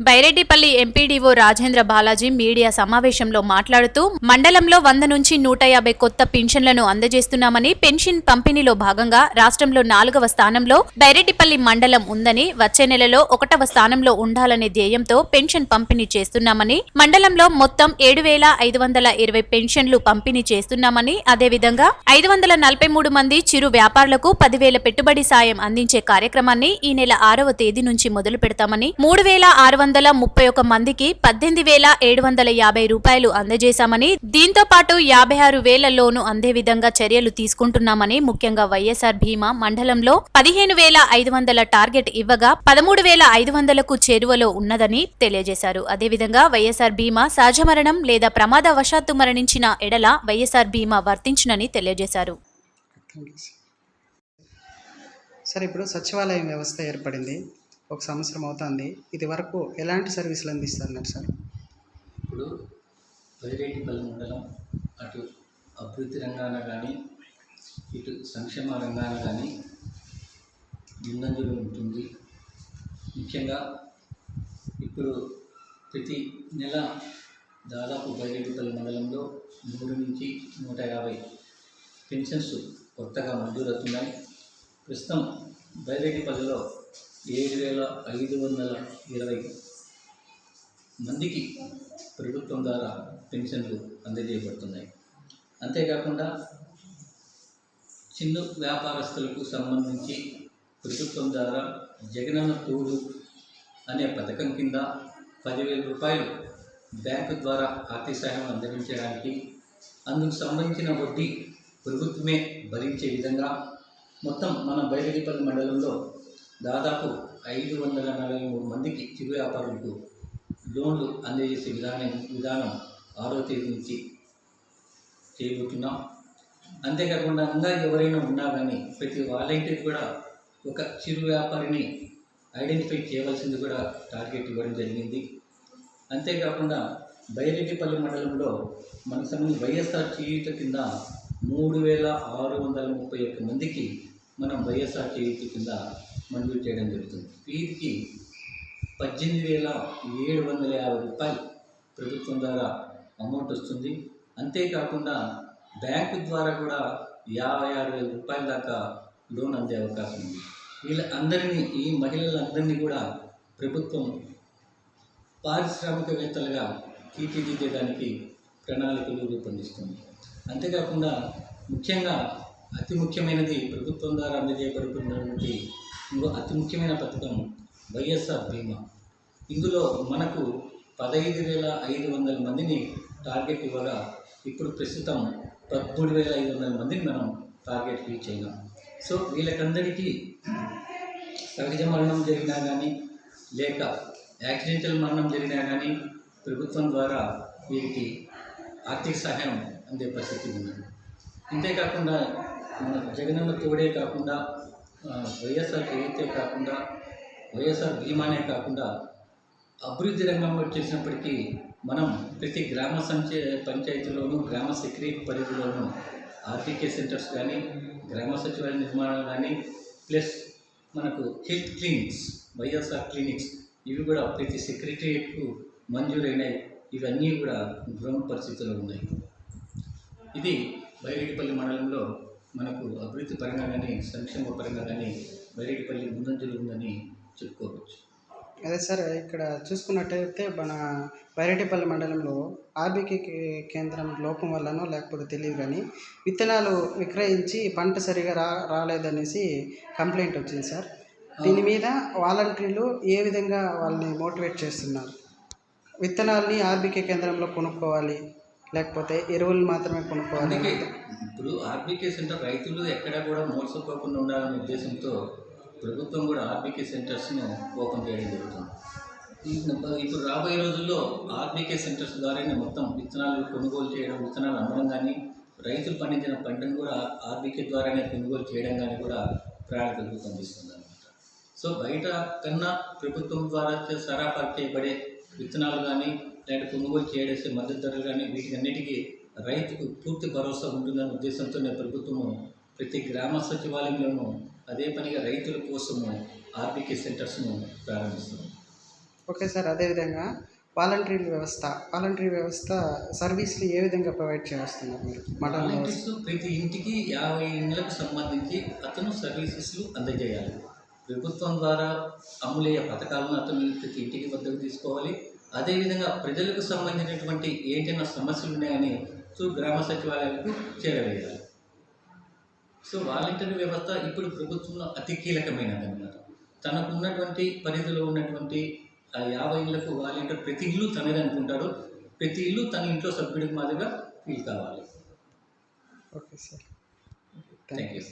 Baireddipalli MPDO Rajendra Balaji media సమావేశంలో మాట్లాడుతూ మండలంలో వంద నుంచి నూట యాభై కొత్త పెన్షన్లను అందజేస్తున్నామని పెన్షన్ పంపిణీలో భాగంగా రాష్ట్రంలో నాలుగవ స్థానంలో బైరెడ్డిపల్లి మండలం ఉందని వచ్చే నెలలో ఒకటవ స్థానంలో ఉండాలనే ధ్యేయంతో పెన్షన్ పంపిణీ చేస్తున్నామని మండలంలో మొత్తం ఏడు వేల ఐదు వందల ఇరవై పెన్షన్లు పంపిణీ చేస్తున్నామని అదేవిధంగా ఐదు వందల నలభై మూడు మంది చిరు వ్యాపారులకు పదివేల పెట్టుబడి సాయం అందించే కార్యక్రమాన్ని ఈ నెల ఆరవ తేదీ నుంచి మొదలు పెడతామని మూడు వేల ఆరు వందల ముప్పై ఒక మందికి పద్దెనిమిది వేల ఏడు వందల యాభై రూపాయలు అందజేశామని దీంతో పాటు యాభై ఆరు వేల లోను అందే విధంగా చర్యలు తీసుకుంటున్నామని ముఖ్యంగా వైఎస్ఆర్ భీమా మండలంలో పదిహేను వేల ఐదు వందల టార్గెట్ ఇవ్వగా పదమూడు వేల ఐదు వందలకు చేరువలో ఉన్నదని తెలియజేశారు. అదేవిధంగా వైఎస్ఆర్ భీమా సహజ మరణం లేదా ప్రమాదవశాత్తు మరణించిన ఎడల వైఎస్ఆర్ భీమా వర్తించునని తెలియజేశారు. సార్ ఇప్పుడు సచివాలయం వ్యవస్థ ఏర్పడింది. ఒక సంవత్సరం అవుతుంది. ఇది వరకు ఎలాంటి సర్వీసులు అందిస్తున్నారు సార్? ఇప్పుడు వైరేటిపల్లి మండలం అటు అభివృద్ధి రంగాన కానీ ఇటు సంక్షేమ రంగాన కానీ ముందంజలో ఉంటుంది. ముఖ్యంగా ఇప్పుడు ప్రతి నెల దాదాపు బైరేటిపల్లి మండలంలో మూడు నుంచి నూట యాభై పెన్షన్స్ కొత్తగా మంజూరవుతున్నాయి. ప్రస్తుతం బైరెడ్డిపల్లిలో ఏడు వేల ఐదు వందల ఇరవై మందికి ప్రభుత్వం ద్వారా పెన్షన్లు అందజేయబడుతున్నాయి. అంతేకాకుండా చిన్న వ్యాపారస్తులకు సంబంధించి ప్రభుత్వం ద్వారా జగనన్న తోడు అనే పథకం కింద పదివేల రూపాయలు బ్యాంకు ద్వారా ఆర్థిక సహాయం అందించడానికి అందుకు సంబంధించిన వడ్డీ ప్రభుత్వమే భరించే విధంగా మొత్తం మన బైరెడ్డిపల్లి మండలంలో దాదాపు ఐదు వందల నలభై మూడు మందికి చిరు వ్యాపారులకు లోన్లు అందజేసే విధానం విధానం ఆరో తేదీ నుంచి చేయబోతున్నాం అంతేకాకుండా ఇంకా ఎవరైనా ఉన్నా కానీ ప్రతి వాలంటీర్ కూడా ఒక చిరు వ్యాపారిని ఐడెంటిఫై చేయవలసింది కూడా టార్గెట్ ఇవ్వడం జరిగింది. అంతేకాకుండా బైరెడ్డిపల్లి మండలంలో మనకు సంబంధించి వైఎస్ఆర్ చేయుత కింద మూడు వేల ఆరు వందల ముప్పై ఒక్క మందికి మనం వైఎస్ఆర్ చేయుత కింద మంజూరు చేయడం జరుగుతుంది. వీరికి పద్దెనిమిది వేల ఏడు వందల యాభై రూపాయలు ప్రభుత్వం ద్వారా అమౌంట్ వస్తుంది. అంతేకాకుండా బ్యాంకు ద్వారా కూడా యాభై ఆరు వేల రూపాయల దాకా లోన్ అందే అవకాశం ఉంది. వీళ్ళందరినీ ఈ మహిళలందరినీ కూడా ప్రభుత్వం పారిశ్రామికవేత్తలుగా తీర్చిదిద్దేదానికి ప్రణాళికలు రూపొందిస్తుంది. అంతేకాకుండా ముఖ్యంగా అతి ముఖ్యమైనది ప్రభుత్వం ద్వారా అందజేయబడుతున్నటువంటి ఇంకో అతి ముఖ్యమైన పథకం వైఎస్ఆర్ బీమా. ఇందులో మనకు పదహైదు వేల ఐదు వందల మందిని టార్గెట్ ఇవ్వగా ఇప్పుడు ప్రస్తుతం పదమూడు వేల ఐదు వందల మందిని మనం టార్గెట్ రీచ్ అయినాం సో వీళ్ళకందరికీ సహజ మరణం జరిగినా కానీ లేక యాక్సిడెంటల్ మరణం జరిగినా కానీ ప్రభుత్వం ద్వారా వీరికి ఆర్థిక సహాయం అందే పరిస్థితి ఉంది అంతేకాకుండా మన జగనన్న తోడే కాకుండా వైఎస్ఆర్ చేయితే కాకుండా వైఎస్ఆర్ బీమానే కాకుండా అభివృద్ధి రంగంలో చేసినప్పటికీ మనం ప్రతి గ్రామ సంచే పంచాయతీలోనూ గ్రామ సెక్రటరీ పరిధిలోనూ ఆర్టీకే సెంటర్స్ కానీ గ్రామ సచివాలయ నిర్మాణాలు కానీ ప్లస్ మనకు హెల్త్ క్లినిక్స్ వైఎస్ఆర్ క్లినిక్స్ ఇవి కూడా ప్రతి సెక్రటరియట్కు మంజూరైనాయి. ఇవన్నీ కూడా గ్రౌండ్ పరిస్థితుల్లో ఉన్నాయి. ఇది బైరెడ్డిపల్లి మండలంలో మనకు అభివృద్ధి పరంగా కానీ సంక్షేమ పరంగా కానీ బైరెడ్డిపల్లి ముందంజలు ఉందని చెప్పుకోవచ్చు. అదే సార్ ఇక్కడ చూసుకున్నట్టయితే మన వైరెడ్డిపల్లి మండలంలో ఆర్బీకే కేంద్రం లోపం వల్లనో లేకపోతే తెలియదు కానీ విత్తనాలు విక్రయించి పంట సరిగా రా రాలేదనేసి కంప్లైంట్ వచ్చింది సార్. దీని మీద వాలంటీర్లు ఏ విధంగా వాళ్ళని మోటివేట్ చేస్తున్నారు? విత్తనాల్ని ఆర్బీకే కేంద్రంలో కొనుక్కోవాలి లేకపోతే ఎరువులు మాత్రమే కొనుక్కోవాలి. ఇప్పుడు ఆర్బీకే సెంటర్ రైతులు ఎక్కడ కూడా మోసపోకుండా ఉండాలనే ఉద్దేశంతో ప్రభుత్వం కూడా ఆర్బీకే సెంటర్స్ను ఓపెన్ చేయడం జరుగుతుంది. ఇప్పుడు రాబోయే రోజుల్లో ఆర్బీకే సెంటర్స్ ద్వారానే మొత్తం విత్తనాలు కొనుగోలు చేయడం విత్తనాలు అమ్మడం కానీ రైతులు పండించిన పంటను కూడా ఆర్బీకే ద్వారానే కొనుగోలు చేయడం కానీ కూడా ప్రణాళిక రూపొందిస్తుంది అనమాట సో బయట కన్నా ప్రభుత్వం ద్వారా సరఫరా చేయబడే విత్తనాలు కానీ లేదంటే కొనుగోలు చేయడేసే మద్దతు ధరలు కానీ వీటికన్నిటికీ రైతుకు పూర్తి భరోసా ఉంటుందనే ఉద్దేశంతోనే ప్రభుత్వము ప్రతి గ్రామ సచివాలయంలోనూ అదే పనిగా రైతుల కోసము ఆర్బీకే సెంటర్స్ను ప్రారంభిస్తుంది ఓకే సార్ అదేవిధంగా వాలంటరీ వ్యవస్థ వాలంటరీ వ్యవస్థ సర్వీస్లు ఏ విధంగా ప్రొవైడ్ చేస్తున్నారు మీరు? వాలంటీర్స్ ప్రతి ఇంటికి యాభై ఇండ్లకు సంబంధించి అతను సర్వీసెస్లు అందజేయాలి. ప్రభుత్వం ద్వారా అమలయ్యే పథకాలను అతను ప్రతి ఇంటికి వద్దకు తీసుకోవాలి. అదేవిధంగా ప్రజలకు సంబంధించినటువంటి ఏంటైనా సమస్యలు ఉన్నాయని సో గ్రామ సచివాలయాలకు చేరవేయాలి. సో వాలంటీర్ వ్యవస్థ ఇప్పుడు ప్రభుత్వంలో అతి కీలకమైనది అన్నమాట తనకు ఉన్నటువంటి పరిధిలో ఉన్నటువంటి ఆ యాభై ఇళ్ళకు వాలంటీర్ ప్రతి ఇల్లు తనది అనుకుంటాడు. ప్రతి ఇల్లు తన ఇంట్లో సభ్యుడికి మాదిరిగా ఫీల్ కావాలి. Okay sir. Thank you